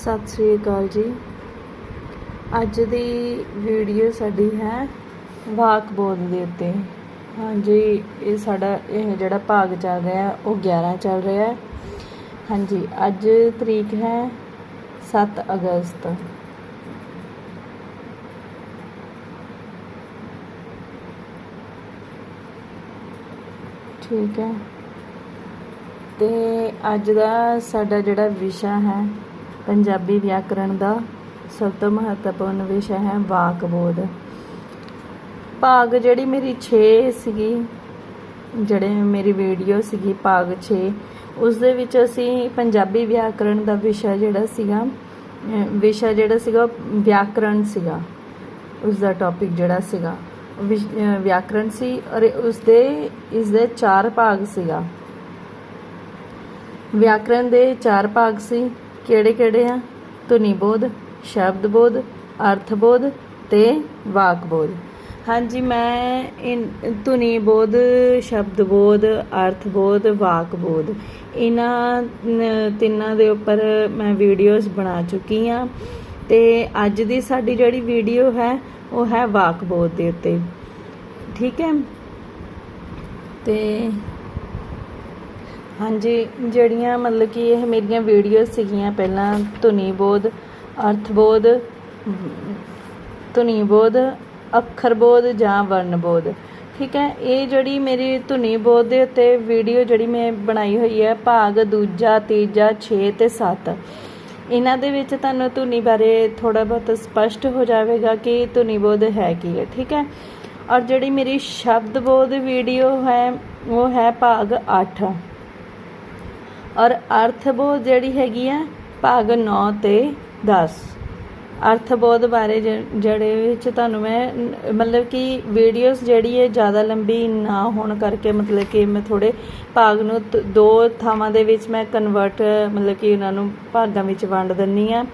ਸਤਿ ਸ੍ਰੀ ਅਕਾਲ ਜੀ। ਅੱਜ ਦੀ ਵੀਡੀਓ ਸਾਡੀ ਹੈ ਵਾਕ ਬੋਧ ਦੇ ਉੱਤੇ। ਹਾਂਜੀ ਇਹ ਸਾਡਾ ਇਹ ਜਿਹੜਾ ਭਾਗ ਚੱਲ ਰਿਹਾ ਹੈ, ਉਹ 11 ਚੱਲ ਰਿਹਾ ਹੈ। ਹਾਂਜੀ ਅੱਜ ਤਰੀਕ ਹੈ 7 ਅਗਸਤ। ਠੀਕ ਹੈ। ਤੇ ਅੱਜ ਦਾ ਸਾਡਾ ਜਿਹੜਾ ਵਿਸ਼ਾ ਹੈ ਪੰਜਾਬੀ ਵਿਆਕਰਣ ਦਾ ਸਭ ਤੋਂ ਮਹੱਤਵਪੂਰਨ ਵਿਸ਼ਾ ਹੈ ਵਾਕ ਬੋਧ। ਭਾਗ ਜਿਹੜੀ ਮੇਰੀ 6 ਸੀਗੀ, ਜਿਹੜੇ ਮੇਰੀ ਵੀਡੀਓ ਸੀਗੀ ਭਾਗ 6 ਉਸ ਦੇ ਵਿੱਚ ਅਸੀਂ ਪੰਜਾਬੀ ਵਿਆਕਰਣ ਦਾ ਵਿਸ਼ਾ ਜਿਹੜਾ ਸੀਗਾ ਵਿਸ਼ਾ ਜਿਹੜਾ ਸੀਗਾ ਉਹ ਵਿਆਕਰਣ ਸੀਗਾ। ਉਸ ਦਾ ਟੌਪਿਕ ਜਿਹੜਾ ਸੀਗਾ, ਉਹ ਵਿਆਕਰਣ ਸੀ ਔਰ ਉਸ ਦੇ ਇਸ ਦੇ ਚਾਰ ਭਾਗ ਸੀਗਾ। ਵਿਆਕਰਣ ਦੇ ਚਾਰ ਭਾਗ ਸੀ ਕਿਹੜੇ ਕਿਹੜੇ ਆ? ਧੁਨੀ ਬੋਧ, ਸ਼ਬਦ ਬੋਧ, ਅਰਥ ਬੋਧ ਤੇ ਵਾਕ ਬੋਧ। ਹਾਂਜੀ, ਮੈਂ ਇਨ- ਧੁਨੀ ਬੋਧ, ਸ਼ਬਦ ਬੋਧ, ਅਰਥ ਬੋਧ, ਵਾਕ ਬੋਧ, ਇਹਨਾਂ ਤਿੰਨਾਂ ਦੇ ਉੱਪਰ ਮੈਂ ਵੀਡੀਓਜ਼ ਬਣਾ ਚੁੱਕੀ ਆ। ਤੇ ਅੱਜ ਦੀ ਸਾਡੀ ਜਿਹੜੀ ਵੀਡੀਓ ਹੈ, ਉਹ ਹੈ ਵਾਕ ਬੋਧ ਦੇ ਉੱਤੇ। ਠੀਕ ਹੈ? ਤੇ ਹਾਂਜੀ, ਜਿਹੜੀਆਂ ਮਤਲਬ ਕਿ ਇਹ ਮੇਰੀਆਂ ਵੀਡੀਓ ਸੀਗੀਆਂ ਪਹਿਲਾਂ, ਧੁਨੀ ਬੋਧ, ਅਰਥ ਬੋਧ, ਧੁਨੀ ਬੋਧ, ਅੱਖਰ ਬੋਧ ਜਾਂ ਵਰਨ ਬੋਧ। ਠੀਕ ਹੈ, ਇਹ ਜਿਹੜੀ ਮੇਰੀ ਧੁਨੀ ਬੋਧ ਦੇ ਉੱਤੇ ਵੀਡੀਓ ਜਿਹੜੀ ਮੈਂ ਬਣਾਈ ਹੋਈ ਹੈ, ਭਾਗ ਦੂਜਾ, ਤੀਜਾ 6 ਤੇ 7 ਇਹਨਾਂ ਦੇ ਵਿੱਚ ਤੁਹਾਨੂੰ ਧੁਨੀ ਬਾਰੇ ਥੋੜਾ ਬਹੁਤ ਸਪਸ਼ਟ ਹੋ ਜਾਵੇਗਾ ਕਿ ਧੁਨੀ ਬੋਧ ਹੈ ਕੀ ਹੈ, ਠੀਕ ਹੈ? ਔਰ ਜਿਹੜੀ ਮੇਰੀ ਸ਼ਬਦ ਬੋਧ ਵੀਡੀਓ ਹੈ, ਉਹ ਹੈ ਭਾਗ 8 ਔਰ ਅਰਥ ਬੋਧ ਜਿਹੜੀ ਹੈਗੀ ਆ, ਭਾਗ 9 ਤੇ 10 ਅਰਥ ਬੋਧ ਬਾਰੇ ਜ- ਜਿਹੜੇ ਵਿੱਚ ਤੁਹਾਨੂੰ ਮੈਂ, ਮਤਲਬ ਕਿ ਵੀਡੀਓਜ਼ ਜਿਹੜੀ ਹੈ ਜ਼ਿਆਦਾ ਲੰਬੀ ਨਾ ਹੋਣ ਕਰਕੇ, ਮਤਲਬ ਕਿ ਮੈਂ ਥੋੜੇ ਭਾਗ ਨੂੰ ਦੋ ਥਾਵਾਂ ਦੇ ਵਿੱਚ ਮੈਂ ਕਨਵਰਟ ਮਤਲਬ ਕਿ ਉਹਨਾਂ ਨੂੰ ਭਾਗਾਂ ਵਿੱਚ ਵੰਡ ਦਿੰਨੀ ਆ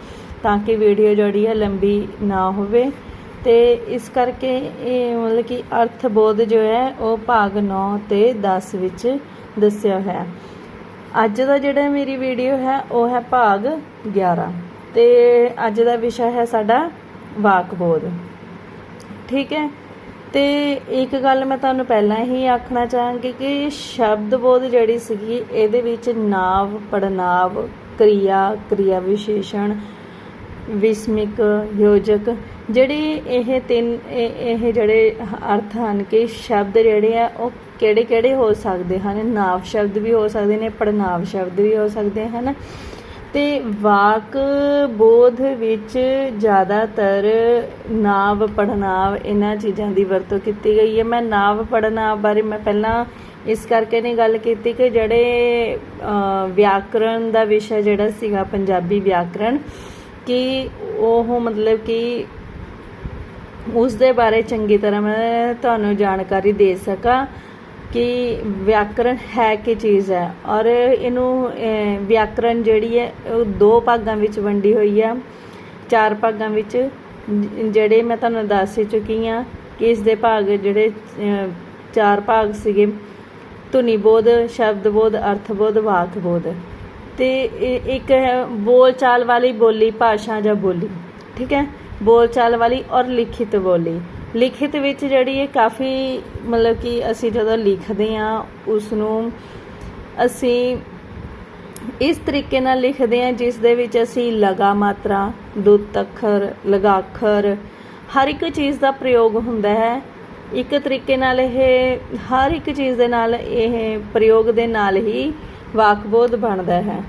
ਤਾਂ ਕਿ ਵੀਡੀਓ ਜਿਹੜੀ ਹੈ ਲੰਬੀ ਨਾ ਹੋਵੇ। ਤੇ ਇਸ ਕਰਕੇ ਇਹ ਮਤਲਬ ਕਿ ਅਰਥ ਬੋਧ ਜੋ ਹੈ, ਉਹ ਭਾਗ 9 ਤੇ 10 ਵਿੱਚ ਦੱਸਿਆ ਹੋਇਆ। ਹੈ ਅੱਜ ਦਾ ਜਿਹੜਾ ਮੇਰੀ ਵੀਡੀਓ ਹੈ, ਉਹ ਹੈ ਭਾਗ 11 ਤੇ ਅੱਜ ਦਾ ਵਿਸ਼ਾ ਹੈ ਸਾਡਾ ਵਾਕ ਬੋਧ। ਠੀਕ ਹੈ? ਤੇ ਇੱਕ ਗੱਲ ਮੈਂ ਤੁਹਾਨੂੰ ਪਹਿਲਾਂ ਹੀ ਆਖਣਾ ਚਾਹਾਂਗੀ ਕਿ ਸ਼ਬਦ ਬੋਧ ਜਿਹੜੀ ਸੀਗੀ, ਇਹਦੇ ਵਿੱਚ ਨਾਵ ਪੜਨਾਵ ਕਿਰਿਆ ਕਿਰਿਆ ਵਿਸ਼ੇਸ਼ਣ, ਵਿਸਮਿਕ, ਯੋਜਕ ਜਿਹੜੇ ਇਹ ਤਿੰਨ, ਇਹ ਇਹ ਜਿਹੜੇ ਅਰਥ ਹਨ ਕਿ ਸ਼ਬਦ ਜਿਹੜੇ ਆ, ਉਹ ਕਿਹੜੇ ਕਿਹੜੇ ਹੋ ਸਕਦੇ ਹਨ? ਨਾਵ ਸ਼ਬਦ ਵੀ ਹੋ ਸਕਦੇ ਨੇ ਪੜਨਾਵ ਸ਼ਬਦ ਵੀ ਹੋ ਸਕਦੇ ਹਨ। ਤੇ ਵਾਕ ਬੋਧ ਵਿੱਚ ਜ਼ਿਆਦਾਤਰ ਨਾਵ ਪੜਨਾਵ ਇਹਨਾਂ ਚੀਜ਼ਾਂ ਦੀ ਵਰਤੋਂ ਕੀਤੀ ਗਈ ਹੈ। ਮੈਂ ਨਾਵ ਪੜਨਾਵ ਬਾਰੇ ਮੈਂ ਪਹਿਲਾਂ ਇਸ ਕਰਕੇ ਨਹੀਂ ਗੱਲ ਕੀਤੀ ਕਿ ਜਿਹੜੇ ਅ, ਵਿਆਕਰਣ ਦਾ ਵਿਸ਼ਾ ਜਿਹੜਾ ਸੀਗਾ ਪੰਜਾਬੀ ਵਿਆਕਰਣ ਕਿ ਉਹ ਮਤਲਬ ਕਿ ਉਸ ਦੇ ਬਾਰੇ ਚੰਗੀ ਤਰ੍ਹਾਂ ਮੈਂ ਤੁਹਾਨੂੰ ਜਾਣਕਾਰੀ ਦੇ ਸਕਾਂ। ਕਿ ਵਿਆਕਰਣ ਹੈ ਕੀ ਚੀਜ਼ ਹੈ। ਔਰ ਇਹਨੂੰ ਅਹ, ਵਿਆਕਰਣ ਜਿਹੜੀ ਹੈ ਉਹ ਦੋ ਭਾਗਾਂ ਵਿੱਚ ਵੰਡੀ ਹੋਈ ਆ ਚਾਰ ਭਾਗਾਂ ਵਿੱਚ ਜਿਹੜੇ ਮੈਂ ਤੁਹਾਨੂੰ ਦੱਸ ਹੀ ਚੁੱਕੀ ਆ ਕਿ ਇਸ ਦੇ ਭਾਗ ਜਿਹੜੇ ਚਾਰ ਭਾਗ ਸੀਗੇ ਧੁਨੀ ਬੋਧ ਸ਼ਬਦ ਬੋਧ ਅਰਥ ਬੋਧ ਵਾਕ ਬੋਧ ਤੇ ਇਹ ਇੱਕ ਹੈ ਬੋਲ ਚਾਲ ਵਾਲੀ ਬੋਲੀ ਭਾਸ਼ਾ ਜਾਂ ਬੋਲੀ ਠੀਕ ਹੈ? ਬੋਲ ਚਾਲ ਵਾਲੀ ਔਰ ਲਿਖਿਤ ਬੋਲੀ। ਲਿਖਿਤ ਵਿੱਚ ਜਿਹੜੀ ਇਹ ਕਾਫੀ ਮਤਲਬ ਕਿ ਅਸੀਂ ਜਦੋਂ ਲਿਖਦੇ ਆ ਉਸ ਨੂੰ ਅਸੀਂ ਇਸ ਤਰੀਕੇ ਨਾਲ ਲਿਖਦੇ ਆ ਜਿਸ ਦੇ ਵਿੱਚ ਅਸੀਂ ਲਗਾ ਮਾਤਰਾ, ਦੁੱਤ ਅੱਖਰ ਲਗਾਖਰ ਹਰ ਇੱਕ ਚੀਜ਼ ਦਾ ਪ੍ਰਯੋਗ ਹੁੰਦਾ ਹੈ। ਇੱਕ ਤਰੀਕੇ ਨਾਲ ਇਹ, ਹਰ ਇੱਕ ਚੀਜ਼ ਦੇ ਨਾਲ ਇਹ ਪ੍ਰਯੋਗ ਦੇ ਨਾਲ ਹੀ ਵਾਕਬੋਧ ਬਣਦਾ ਹੈ।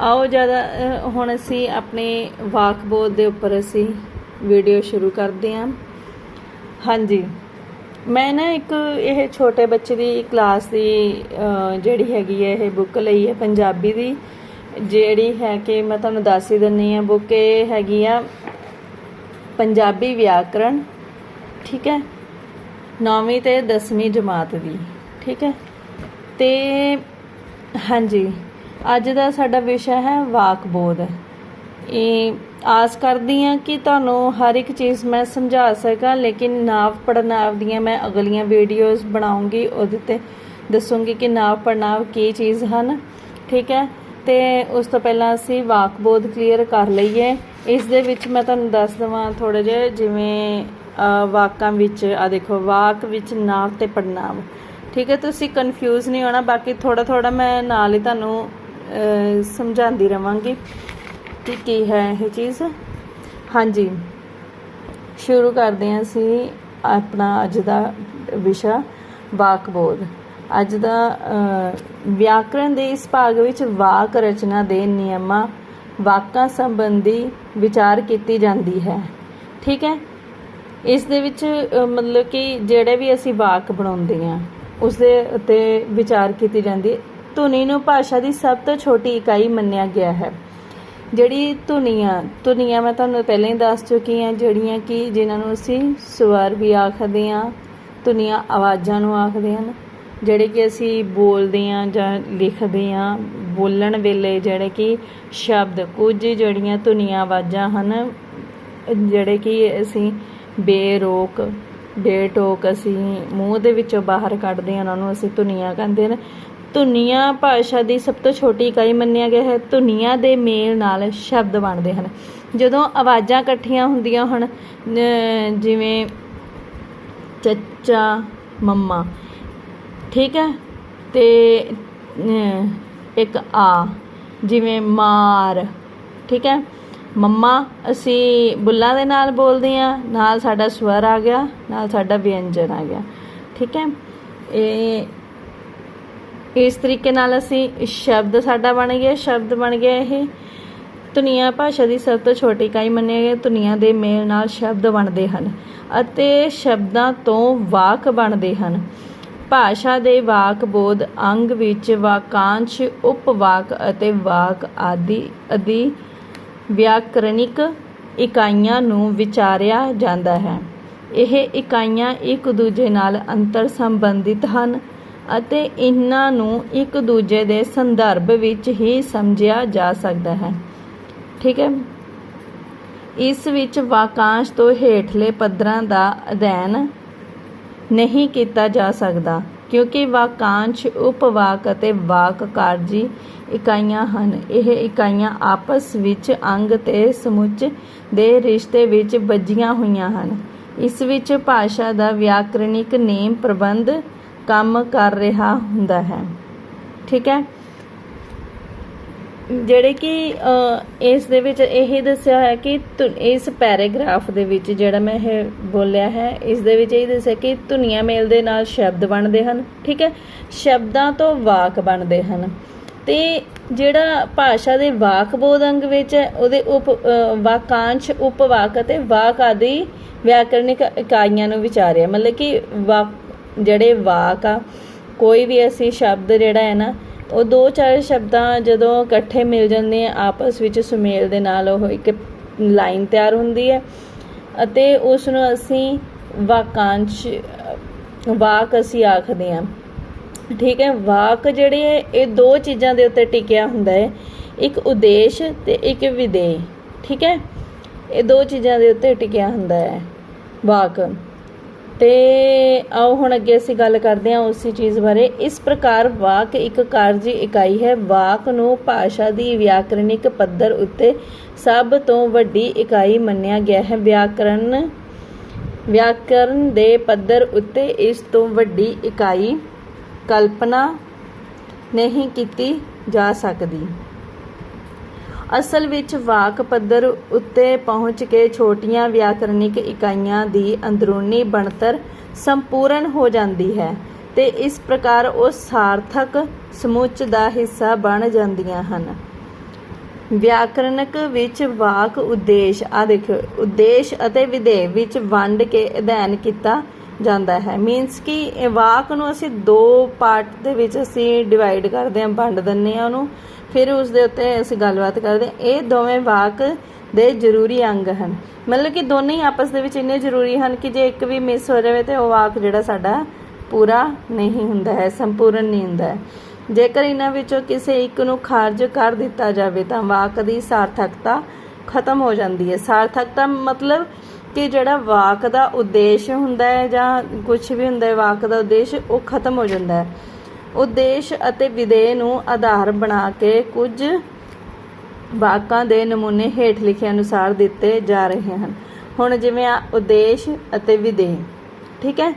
ਆਓ ਜ਼ਿਆਦਾ ਹੁਣ ਅਸੀਂ ਆਪਣੇ ਵਾਕਬੋਧ ਦੇ ਉੱਪਰ ਅਸੀਂ ਵੀਡੀਓ ਸ਼ੁਰੂ ਕਰਦੇ ਹਾਂ। ਹਾਂਜੀ। ਮੈਂ ਨਾ ਇੱਕ ਇਹ ਛੋਟੇ ਬੱਚੇ ਦੀ ਕਲਾਸ ਦੀ ਜਿਹੜੀ ਹੈਗੀ ਹੈ, ਇਹ ਬੁੱਕ ਲਈ ਹੈ, ਪੰਜਾਬੀ ਦੀ। ਜਿਹੜੀ ਹੈ ਕਿ ਮੈਂ ਤੁਹਾਨੂੰ ਦੱਸ ਹੀ ਦਿੰਨੀ ਆ ਬੁੱਕ ਇਹ ਹੈਗੀ ਆ, ਪੰਜਾਬੀ ਵਿਆਕਰਣ, ਠੀਕ ਹੈ? 9ਵੀਂ ਤੇ 10ਵੀਂ ਜਮਾਤ ਦੀ, ਠੀਕ ਹੈ? ਤੇ ਹਾਂਜੀ, ਅੱਜ ਦਾ ਸਾਡਾ ਵਿਸ਼ਾ ਹੈ ਵਾਕ ਬੋਧ ਇਹ ਆਸ ਕਰਦੀ ਹਾਂ ਕਿ ਤੁਹਾਨੂੰ ਹਰ ਇੱਕ ਚੀਜ਼ ਮੈਂ ਸਮਝਾ ਸਕਾਂ, ਲੇਕਿਨ ਨਾਵ ਪੜਨਾਵ ਦੀਆਂ ਮੈਂ ਅਗਲੀਆਂ ਵੀਡੀਓਜ਼ ਬਣਾਉਂਗੀ, ਉਹਦੇ ਤੇ ਦੱਸੂੰਗੀ ਕਿ ਨਾਵ ਪੜਨਾਵ ਕੀ ਚੀਜ਼ ਹਨ। ਠੀਕ ਹੈ? ਤੇ ਉਸ ਤੋਂ ਪਹਿਲਾਂ ਅਸੀਂ ਵਾਕ ਬੋਧ ਕਲੀਅਰ ਕਰ ਲਈਏ। ਇਸ ਦੇ ਵਿੱਚ ਮੈਂ ਤੁਹਾਨੂੰ ਦੱਸ ਦਵਾਂ ਥੋੜਾ ਜਿਹਾ, ਜਿਵੇਂ ਵਾਕਾਂ ਵਿੱਚ ਆ ਦੇਖੋ, ਵਾਕ ਵਿੱਚ ਨਾਮ ਤੇ ਪੜਨਾਮ ਠੀਕ ਹੈ? ਤੁਸੀਂ ਕਨਫਿਊਜ਼ ਨਹੀਂ ਹੋਣਾ, ਬਾਕੀ ਥੋੜਾ ਥੋੜਾ ਮੈਂ ਨਾਲ ਹੀ ਤੁਹਾਨੂੰ ਸਮਝਾਉਂਦੀ ਰਵਾਂਗੀ। ਕਿ ਕੀ ਹੈ ਇਹ ਚੀਜ਼? ਹਾਂਜੀ। ਸ਼ੁਰੂ ਕਰਦੇ ਹਾਂ ਅਸੀਂ ਆਪਣਾ ਅੱਜ ਦਾ ਵਿਸ਼ਾ ਵਾਕ ਬੋਧ। ਅੱਜ ਦਾ ਅ, ਵਿਆਕਰਣ ਦੇ ਇਸ ਭਾਗ ਵਿੱਚ ਵਾਕ ਰਚਨਾ ਦੇ ਨਿਯਮਾਂ ਵਾਕਾਂ ਸੰਬੰਧੀ ਵਿਚਾਰ ਕੀਤੀ ਜਾਂਦੀ ਹੈ। ਠੀਕ ਹੈ? ਇਸ ਦੇ ਵਿੱਚ ਮਤਲਬ ਕਿ ਜਿਹੜੇ ਵੀ ਅਸੀਂ ਵਾਕ ਬਣਾਉਂਦੇ ਹਾਂ ਉਸ ਦੇ ਉੱਤੇ ਵਿਚਾਰ ਕੀਤੀ ਜਾਂਦੀ ਧੁਨੀ ਨੂੰ ਭਾਸ਼ਾ ਦੀ ਸਭ ਤੋਂ ਛੋਟੀ ਇਕਾਈ ਮੰਨਿਆ ਗਿਆ ਹੈ। ਜਿਹੜੀ ਧੁਨੀਆਂ ਧੁਨੀਆਂ ਮੈਂ ਤੁਹਾਨੂੰ ਪਹਿਲਾਂ ਹੀ ਦੱਸ ਚੁੱਕੀ ਹਾਂ, ਜਿਹੜੀਆਂ ਕਿ ਜਿਨ੍ਹਾਂ ਨੂੰ ਅਸੀਂ ਸਵਰ ਵੀ ਆਖਦੇ ਹਾਂ, ਧੁਨੀਆਂ ਆਵਾਜ਼ਾਂ ਨੂੰ ਆਖਦੇ ਹਨ, ਜਿਹੜੇ ਕਿ ਅਸੀਂ ਬੋਲਦੇ ਹਾਂ ਜਾਂ ਲਿਖਦੇ ਹਾਂ, ਬੋਲਣ ਵੇਲੇ ਜਿਹੜੇ ਕਿ ਸ਼ਬਦ ਕੁਝ ਜਿਹੜੀਆਂ ਧੁਨੀਆਂ ਆਵਾਜ਼ਾਂ ਹਨ, ਜਿਹੜੇ ਕਿ ਅਸੀਂ ਬੇਰੋਕ, ਬੇਟੋਕ ਅਸੀਂ ਮੂੰਹ ਦੇ ਵਿੱਚੋਂ ਬਾਹਰ ਕੱਢਦੇ ਹਾਂ, ਉਹਨਾਂ ਨੂੰ ਅਸੀਂ ਧੁਨੀਆਂ ਕਹਿੰਦੇ ਨੇ ਧੁਨੀਆਂ ਭਾਸ਼ਾ ਦੀ ਸਭ ਤੋਂ ਛੋਟੀ ਇਕਾਈ ਮੰਨਿਆ ਗਿਆ ਹੈ। ਧੁਨੀਆਂ ਦੇ ਮੇਲ ਨਾਲ ਸ਼ਬਦ ਬਣਦੇ ਹਨ। ਜਦੋਂ ਆਵਾਜ਼ਾਂ ਇਕੱਠੀਆਂ ਹੁੰਦੀਆਂ ਹਨ ਜਿਵੇਂ ਚੱਚਾ, ਮੰਮਾ, ਠੀਕ ਹੈ? ਤੇ ਇੱਕ ਆ, ਜਿਵੇਂ ਮਾਰ, ਠੀਕ ਹੈ? ਮੰਮਾ, ਅਸੀਂ ਬੁੱਲਾਂ ਦੇ ਨਾਲ ਬੋਲਦੇ ਆ ਨਾਲ ਸਾਡਾ ਸਵਰ ਆ ਗਿਆ, ਨਾਲ ਸਾਡਾ ਵਿਅੰਜਨ ਆ ਗਿਆ, ਠੀਕ ਹੈ? ਇਹ ਇਸ ਤਰੀਕੇ ਨਾਲ ਅਸੀਂ ਸ਼ਬਦ ਸਾਡਾ ਬਣ ਗਿਆ, ਸ਼ਬਦ ਬਣ ਗਿਆ ਇਹ। ਧੁਨੀਆਂ ਭਾਸ਼ਾ ਦੀ ਸਭ ਤੋਂ ਛੋਟੀ ਇਕਾਈ ਮੰਨਿਆ ਗਿਆ, ਧੁਨੀਆਂ ਦੇ ਮੇਲ ਨਾਲ ਸ਼ਬਦ ਬਣਦੇ ਹਨ ਅਤੇ ਸ਼ਬਦਾਂ ਤੋਂ ਵਾਕ ਬਣਦੇ ਹਨ। ਭਾਸ਼ਾ ਦੇ ਵਾਕ ਬੋਧ, ਅੰਗ ਵਿੱਚ ਵਾਕਾਂਸ਼, ਉਪਵਾਕ ਅਤੇ ਵਾਕ ਆਦਿ ਆਦਿ ਵਿਆਕਰਣਿਕ ਇਕਾਈਆਂ ਨੂੰ ਵਿਚਾਰਿਆ ਜਾਂਦਾ ਹੈ। ਇਹ ਇਕਾਈਆਂ ਇੱਕ ਦੂਜੇ ਨਾਲ ਅੰਤਰ ਸੰਬੰਧਿਤ ਹਨ। ਅਤੇ ਇਹਨਾਂ ਨੂੰ ਇੱਕ ਦੂਜੇ ਦੇ ਸੰਦਰਭ ਵਿੱਚ ਹੀ ਸਮਝਿਆ ਜਾ ਸਕਦਾ ਹੈ। ਠੀਕ ਹੈ। ਇਸ ਵਿੱਚ ਵਾਕਾਂਸ਼ ਤੋਂ ਹੇਠਲੇ ਪੱਧਰਾਂ ਦਾ ਅਧਿਐਨ ਨਹੀਂ ਕੀਤਾ ਜਾ ਸਕਦਾ, ਕਿਉਂਕਿ ਵਾਕਾਂਸ਼, ਉਪਵਾਕ ਅਤੇ ਵਾਕ ਕਾਰਜੀ ਇਕਾਈਆਂ ਹਨ। ਇਹ ਇਕਾਈਆਂ ਆਪਸ ਵਿੱਚ ਅੰਗ ਤੇ ਸਮੁੱਚ ਦੇ ਰਿਸ਼ਤੇ ਵਿੱਚ ਬੱਝੀਆਂ ਹੋਈਆਂ ਹਨ। ਇਸ ਵਿੱਚ ਭਾਸ਼ਾ ਦਾ ਵਿਆਕਰਣਿਕ ਨੇਮ ਪ੍ਰਬੰਧ ਕੰਮ ਕਰ ਰਿਹਾ ਹੁੰਦਾ ਹੈ। ਠੀਕ ਹੈ? ਜਿਹੜੇ ਕਿ ਇਸ ਦੇ ਵਿੱਚ ਇਹ ਦੱਸਿਆ ਹੋਇਆ ਕਿ ਧੁ- ਇਸ ਪੈਰਾਗ੍ਰਾਫ ਦੇ ਵਿੱਚ ਜਿਹੜਾ ਮੈਂ ਇਹ ਬੋਲਿਆ ਹੈ, ਇਸ ਦੇ ਵਿੱਚ ਇਹ ਦੱਸਿਆ ਕਿ ਧੁਨੀਆਂ ਮੇਲ ਦੇ ਨਾਲ ਸ਼ਬਦ ਬਣਦੇ ਹਨ। ਠੀਕ ਹੈ? ਸ਼ਬਦਾਂ ਤੋਂ ਵਾਕ ਬਣਦੇ ਹਨ। ਤੇ ਜਿਹੜਾ ਭਾਸ਼ਾ ਦੇ ਵਾਕ ਬੋਧ ਅੰਗ ਵਿੱਚ ਹੈ, ਉਹਦੇ ਉਪ ਵਾਕਾਂਸ਼, ਉਪਵਾਕ ਅਤੇ ਵਾਕ ਆਦਿ ਵਿਆਕਰਨਿਕ ਇਕਾਈਆਂ ਨੂੰ ਵਿਚਾਰਿਆ। ਮਤਲਬ ਕਿ ਵਾਕ ਜਿਹੜੇ ਵਾਕ ਆ ਕੋਈ ਵੀ ਅਸੀਂ ਸ਼ਬਦ ਜਿਹੜਾ ਹੈ ਨਾ ਉਹ ਦੋ ਚਾਰ ਸ਼ਬਦਾਂ ਜਦੋਂ ਇਕੱਠੇ ਮਿਲ ਜਾਂਦੇ ਆ ਆਪਸ ਵਿੱਚ ਸੁਮੇਲ ਦੇ ਨਾਲ ਉਹ ਇੱਕ ਲਾਈਨ ਤਿਆਰ ਹੁੰਦੀ ਹੈ ਅਤੇ ਉਸ ਨੂੰ ਅਸੀਂ ਵਾਕਾਂਸ਼ ਵਾਕ ਅਸੀਂ ਆਖਦੇ ਹਾਂ। ਠੀਕ ਹੈ ਵਾਕ ਜਿਹੜੇ ਹੈ, ਇਹ ਦੋ ਚੀਜ਼ਾਂ ਦੇ ਉੱਤੇ ਟਿਕਿਆ ਹੁੰਦਾ ਹੈ ਇੱਕ ਉਦੇਸ਼ ਤੇ ਇੱਕ ਵਿਦੇ ਠੀਕ ਹੈ ਇਹ ਦੋ ਚੀਜ਼ਾਂ ਦੇ ਉੱਤੇ ਟਿਕਿਆ ਹੁੰਦਾ ਹੈ ਵਾਕ। ਤੇ ਆਓ ਹੁਣ ਅੱਗੇ ਅਸੀਂ ਗੱਲ ਕਰਦੇ ਹਾਂ ਉਸੇ ਚੀਜ਼ ਬਾਰੇ। ਇਸ ਪ੍ਰਕਾਰ ਵਾਕ ਇੱਕ ਕਾਰਜੀ ਇਕਾਈ ਹੈ। ਵਾਕ ਨੂੰ ਭਾਸ਼ਾ ਦੀ ਵਿਆਕਰਣਿਕ ਪੱਧਰ ਉੱਤੇ ਸਭ ਤੋਂ ਵੱਡੀ ਇਕਾਈ ਮੰਨਿਆ ਗਿਆ ਹੈ। ਵਿਆਕਰਨ ਵਿਆਕਰਨ ਦੇ ਪੱਧਰ ਉੱਤੇ ਇਸ ਤੋਂ ਵੱਡੀ ਇਕਾਈ ਕਲਪਨਾ ਨਹੀਂ ਕੀਤੀ ਜਾ ਸਕਦੀ। ਅਸਲ ਵਿੱਚ ਵਾਕ ਪੱਧਰ ਉੱਤੇ ਪਹੁੰਚ ਕੇ ਛੋਟੀਆਂ ਵਿਆਕਰਣਿਕ ਇਕਾਈਆਂ ਦੀ ਅੰਦਰੂਨੀ ਬਣਤਰ ਸੰਪੂਰਨ ਹੋ ਜਾਂਦੀ ਹੈ ਤੇ ਇਸ ਪ੍ਰਕਾਰ ਉਹ ਸਾਰਥਕ ਸਮੁੱਚ ਦਾ ਹਿੱਸਾ ਬਣ ਜਾਂਦੀਆਂ ਹਨ। ਵਿਆਕਰਣਕ ਵਿੱਚ ਵਾਕ ਉਦੇਸ਼, ਆ ਦੇਖੋ ਉਦੇਸ਼ ਅਤੇ ਵਿਧੇ ਵਿੱਚ ਵੰਡ ਕੇ ਅਧਿਐਨ ਕੀਤਾ ਜਾਂਦਾ ਹੈ। ਮੀਨਸ ਕਿ ਵਾਕ ਨੂੰ ਅਸੀਂ ਦੋ ਪਾਰਟ ਦੇ ਵਿੱਚ ਅਸੀਂ ਡਿਵਾਈਡ ਕਰਦੇ ਹਾਂ, ਵੰਡ ਦਿੰਨੇ ਆ ਉਹਨੂੰ। ਫਿਰ ਉਸ ਦੇ ਉੱਤੇ ਅਸੀਂ ਗੱਲਬਾਤ ਕਰਦੇ ਹਾਂ। ਇਹ ਦੋਵੇਂ ਵਾਕ ਦੇ ਜ਼ਰੂਰੀ ਅੰਗ ਹਨ। ਮਤਲਬ ਕਿ ਦੋਨੇ ਹੀ ਆਪਸ ਦੇ ਵਿੱਚ ਇੰਨੇ ਜ਼ਰੂਰੀ ਹਨ ਕਿ ਜੇ ਇੱਕ ਵੀ ਮਿਸ ਹੋ ਜਾਵੇ ਤੇ ਉਹ ਵਾਕ ਜਿਹੜਾ ਸਾਡਾ ਪੂਰਾ ਨਹੀਂ ਹੁੰਦਾ ਹੈ, ਸੰਪੂਰਨ ਨਹੀਂ ਹੁੰਦਾ ਹੈ। ਜੇਕਰ ਇਹਨਾਂ ਵਿੱਚੋਂ ਕਿਸੇ ਇੱਕ ਨੂੰ ਖਾਰਜ ਕਰ ਦਿੱਤਾ ਜਾਵੇ ਤਾਂ ਵਾਕ ਦੀ ਸਾਰਥਕਤਾ ਖਤਮ ਹੋ ਜਾਂਦੀ ਹੈ। ਸਾਰਥਕਤਾ ਮਤਲਬ ਕਿ ਜਿਹੜਾ ਵਾਕ ਦਾ ਉਦੇਸ਼ ਹੁੰਦਾ ਹੈ ਜਾਂ ਕੁਝ ਵੀ ਹੁੰਦਾ ਹੈ, ਵਾਕ ਦਾ ਉਦੇਸ਼ ਉਹ ਖਤਮ ਹੋ ਜਾਂਦਾ ਹੈ। ਉਦੇਸ਼ ਅਤੇ ਵਿਦੇ ਨੂੰ ਆਧਾਰ ਬਣਾ ਕੇ ਕੁਝ ਵਾਕਾਂ ਦੇ ਨਮੂਨੇ ਹੇਠ ਲਿਖੇ ਅਨੁਸਾਰ ਦਿੱਤੇ ਜਾ ਰਹੇ ਹਨ। ਹੁਣ ਜਿਵੇਂ ਆ ਉਦੇਸ਼ ਅਤੇ ਵਿਦੇ ਠੀਕ ਹੈ?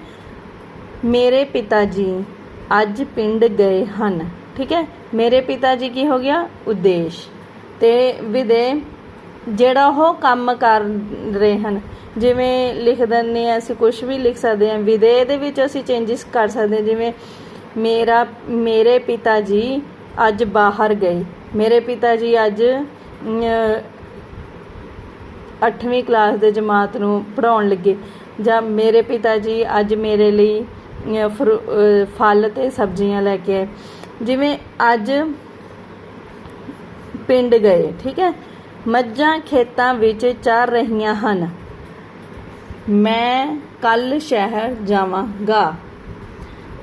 ਮੇਰੇ ਪਿਤਾ ਜੀ ਅੱਜ ਪਿੰਡ ਗਏ ਹਨ, ਠੀਕ ਹੈ? ਮੇਰੇ ਪਿਤਾ ਜੀ ਕੀ ਹੋ ਗਿਆ? ਉਦੇਸ਼। ਤੇ ਵਿਦੇ ਜਿਹੜਾ ਉਹ ਕੰਮ ਕਰ ਰਹੇ ਹਨ, ਜਿਵੇਂ ਲਿਖ ਦਿੰਦੇ ਆ ਅਸੀਂ ਕੁਝ ਵੀ ਲਿਖ ਸਕਦੇ ਹਾਂ ਵਿਦੇ ਦੇ ਵਿੱਚ ਅਸੀਂ ਚੇਂਜਸ ਕਰ ਸਕਦੇ ਹਾਂ, ਜਿਵੇਂ ਮੇਰਾ, ਮੇਰੇ ਪਿਤਾ ਜੀ ਅੱਜ ਬਾਹਰ ਗਏ। ਮੇਰੇ ਪਿਤਾ ਜੀ ਅੱਜ 8ਵੀਂ ਕਲਾਸ ਦੇ ਜਮਾਤ ਨੂੰ ਪੜਾਉਣ ਲੱਗੇ। ਜਾਂ ਮੇਰੇ ਪਿਤਾ ਜੀ ਅੱਜ ਮੇਰੇ ਲਈ ਫਰੂ- ਫਲ ਤੇ ਸਬਜ਼ੀਆਂ ਲੈ ਕੇ ਆਏ। ਜਿਵੇਂ ਅੱਜ ਪਿੰਡ ਗਏ, ਠੀਕ ਹੈ? ਮੱਝਾਂ ਖੇਤਾਂ ਵਿੱਚ ਚਰ ਰਹੀਆਂ ਹਨ। ਮੈਂ ਕੱਲ ਸ਼ਹਿਰ ਜਾਵਾਂਗਾ।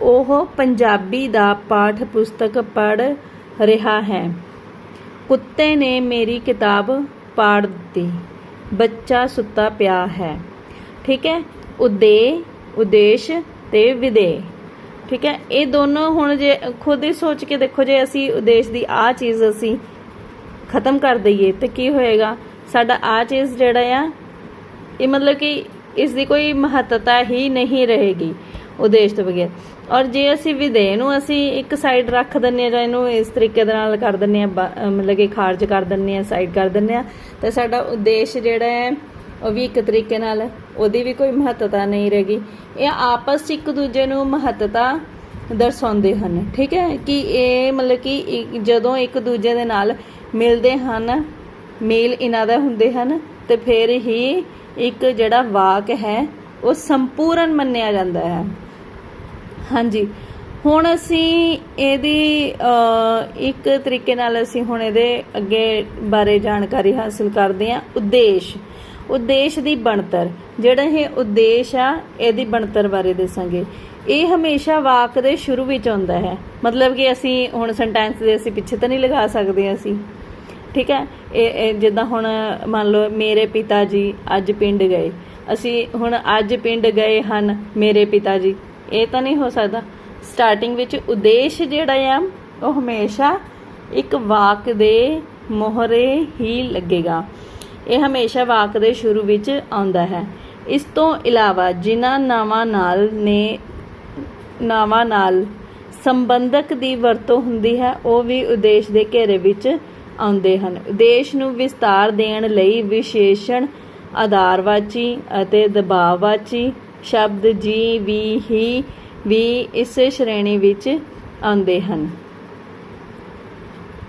ਉਹ ਪੰਜਾਬੀ ਦਾ ਪਾਠ ਪੁਸਤਕ ਪੜ੍ਹ ਰਿਹਾ ਹੈ। ਕੁੱਤੇ ਨੇ ਮੇਰੀ ਕਿਤਾਬ ਪਾੜ ਦਿੱਤੀ। ਬੱਚਾ ਸੁੱਤਾ ਪਿਆ ਹੈ। ਠੀਕ ਹੈ? ਉਦੇ ਉਦੇਸ਼ ਤੇ ਵਿਦੇ ਠੀਕ ਹੈ? ਇਹ ਦੋਨੋਂ ਹੁਣ ਜੇ ਖੁਦ ਹੀ ਸੋਚ ਕੇ ਦੇਖੋ, ਜੇ ਅਸੀਂ ਉਦੇਸ਼ ਦੀ ਆ ਚੀਜ਼ ਅਸੀਂ ਖਤਮ ਕਰ ਦਈਏ, ਤੇ ਕੀ ਹੋਏਗਾ? ਸਾਡਾ ਆ ਚੀਜ਼ ਜਿਹੜਾ ਆ, ਇਹ ਮਤਲਬ ਕਿ ਇਸ ਦੀ ਕੋਈ ਮਹੱਤਤਾ ਹੀ ਨਹੀਂ ਰਹੇਗੀ, ਉਦੇਸ਼ ਤੋਂ ਬਗੈਰ। ਔਰ ਜੇ ਅਸੀਂ ਵਿਧੇਯ ਨੂੰ ਅਸੀਂ ਇੱਕ ਸਾਈਡ ਰੱਖ ਦਿੰਨੇ ਆ ਜਾਂ ਇਹਨੂੰ ਇਸ ਤਰੀਕੇ ਦੇ ਨਾਲ ਕਰ ਦਿੰਨੇ ਆ ਮਤਲਬ ਕਿ ਖਾਰਜ ਕਰ ਦਿੰਨੇ ਆ ਸਾਈਡ ਕਰ ਦਿੰਨੇ ਆ ਤੇ ਸਾਡਾ ਉਦੇਸ਼ ਜਿਹੜਾ ਹੈ, ਉਹ ਵੀ ਇੱਕ ਤਰੀਕੇ ਨਾਲ ਉਹਦੀ ਵੀ ਕੋਈ ਮਹੱਤਤਾ ਨਹੀਂ ਰਹੇਗੀ। ਇਹ ਆਪਸ 'ਚ ਇੱਕ ਦੂਜੇ ਨੂੰ ਮਹੱਤਤਾ ਦਰਸਾਉਂਦੇ ਹਨ, ਠੀਕ ਹੈ? ਕਿ ਇਹ ਮਤਲਬ ਕਿ ਜਦੋਂ ਇੱਕ ਦੂਜੇ ਦੇ ਨਾਲ ਮਿਲਦੇ ਹਨ, ਮੇਲ ਇਹਨਾਂ ਦਾ ਹੁੰਦੇ ਹਨ, ਤੇ ਫਿਰ ਹੀ ਇੱਕ ਜਿਹੜਾ ਵਾਕ ਹੈ, ਉਹ ਸੰਪੂਰਨ ਮੰਨਿਆ ਜਾਂਦਾ ਹੈ। ਹਾਂਜੀ। ਹੁਣ ਅਸੀਂ ਇਹਦੀ ਇੱਕ ਤਰੀਕੇ ਨਾਲ ਅਸੀਂ ਹੁਣ ਇਹਦੇ ਅੱਗੇ ਬਾਰੇ ਜਾਣਕਾਰੀ ਹਾਸਲ ਕਰਦੇ ਹਾਂ। ਉਦੇਸ਼। ਉਦੇਸ਼ ਦੀ ਬਣਤਰ। ਜਿਹੜਾ ਇਹ ਉਦੇਸ਼ ਆ, ਇਹਦੀ ਬਣਤਰ ਬਾਰੇ ਦੱਸਾਂਗੇ। ਇਹ ਹਮੇਸ਼ਾ ਵਾਕ ਦੇ ਸ਼ੁਰੂ ਵਿੱਚ ਆਉਂਦਾ ਹੈ। ਮਤਲਬ ਕਿ ਅਸੀਂ ਹੁਣ ਸੈਂਟੈਂਸ ਦੇ ਅਸੀਂ ਪਿੱਛੇ ਤਾਂ ਨਹੀਂ ਲਗਾ ਸਕਦੇ ਅਸੀਂ। ਠੀਕ ਹੈ? ਇਹ ਜਿੱਦਾਂ ਹੁਣ ਮੰਨ ਲਓ, ਮੇਰੇ ਪਿਤਾ ਜੀ ਅੱਜ ਪਿੰਡ ਗਏ। ਅਸੀਂ ਹੁਣ ਅੱਜ ਪਿੰਡ ਗਏ ਹਨ, ਮੇਰੇ ਪਿਤਾ ਜੀ। ਇਹ ਤਾਂ ਨਹੀਂ ਹੋ ਸਕਦਾ। ਸਟਾਰਟਿੰਗ ਵਿੱਚ ਉਦੇਸ਼ ਜਿਹੜਾ ਆ, ਉਹ ਹਮੇਸ਼ਾ ਇੱਕ ਵਾਕ ਦੇ ਮੋਹਰੇ ਹੀ ਲੱਗੇਗਾ। ਇਹ ਹਮੇਸ਼ਾ ਵਾਕ ਦੇ ਸ਼ੁਰੂ ਵਿੱਚ ਆਉਂਦਾ ਹੈ। ਇਸ ਤੋਂ ਇਲਾਵਾ ਜਿਨ੍ਹਾਂ ਨਾਵਾਂ ਨਾਲ ਨੇ, ਨਾਵਾਂ ਨਾਲ ਸੰਬੰਧਕ ਦੀ ਵਰਤੋਂ ਹੁੰਦੀ ਹੈ, ਉਹ ਵੀ ਉਦੇਸ਼ ਦੇ ਘੇਰੇ ਵਿੱਚ ਆਉਂਦੇ ਹਨ। ਉਦੇਸ਼ ਨੂੰ ਵਿਸਤਾਰ ਦੇਣ ਲਈ ਵਿਸ਼ੇਸ਼ਣ, ਆਧਾਰਵਾਚੀ ਅਤੇ ਦਬਾਅਵਾਚੀ ਸ਼ਬਦ ਜੀ ਵੀ ਹੀ ਵੀ ਇਸ ਸ਼੍ਰੇਣੀ ਵਿੱਚ ਆਉਂਦੇ ਹਨ।